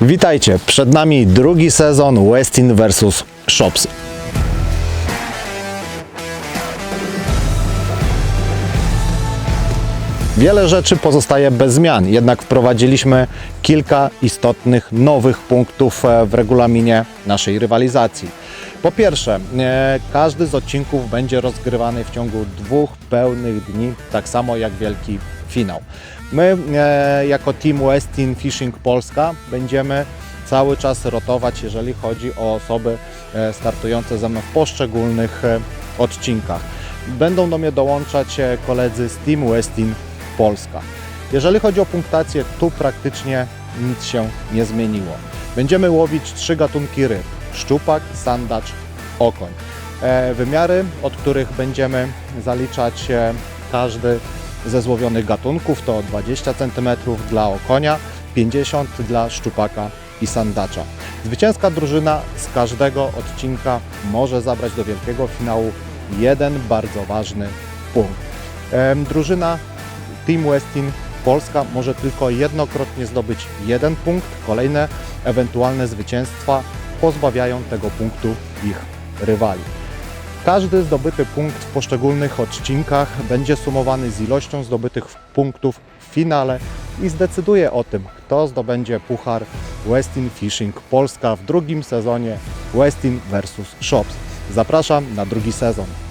Witajcie, przed nami drugi sezon Westin vs Shops. Wiele rzeczy pozostaje bez zmian, jednak wprowadziliśmy kilka istotnych nowych punktów e, w regulaminie naszej rywalizacji. Po pierwsze, e, każdy z odcinków będzie rozgrywany w ciągu dwóch pełnych dni, tak samo jak wielki finał. My, e, jako Team Westin Fishing Polska, będziemy cały czas rotować, jeżeli chodzi o osoby e, startujące ze mną w poszczególnych e, odcinkach. Będą do mnie dołączać koledzy z Team Westin Polska. Jeżeli chodzi o punktację, tu praktycznie nic się nie zmieniło. Będziemy łowić trzy gatunki ryb: szczupak, sandacz, okoń. Wymiary, od których będziemy zaliczać każdy ze złowionych gatunków to 20 cm dla okonia, 50 dla szczupaka i sandacza. Zwycięska drużyna z każdego odcinka może zabrać do wielkiego finału jeden bardzo ważny punkt. Drużyna Team Westin Polska może tylko jednokrotnie zdobyć jeden punkt. Kolejne ewentualne zwycięstwa pozbawiają tego punktu ich rywali. Każdy zdobyty punkt w poszczególnych odcinkach będzie sumowany z ilością zdobytych punktów w finale i zdecyduje o tym, kto zdobędzie puchar Westin Fishing Polska w drugim sezonie Westin vs Shops. Zapraszam na drugi sezon.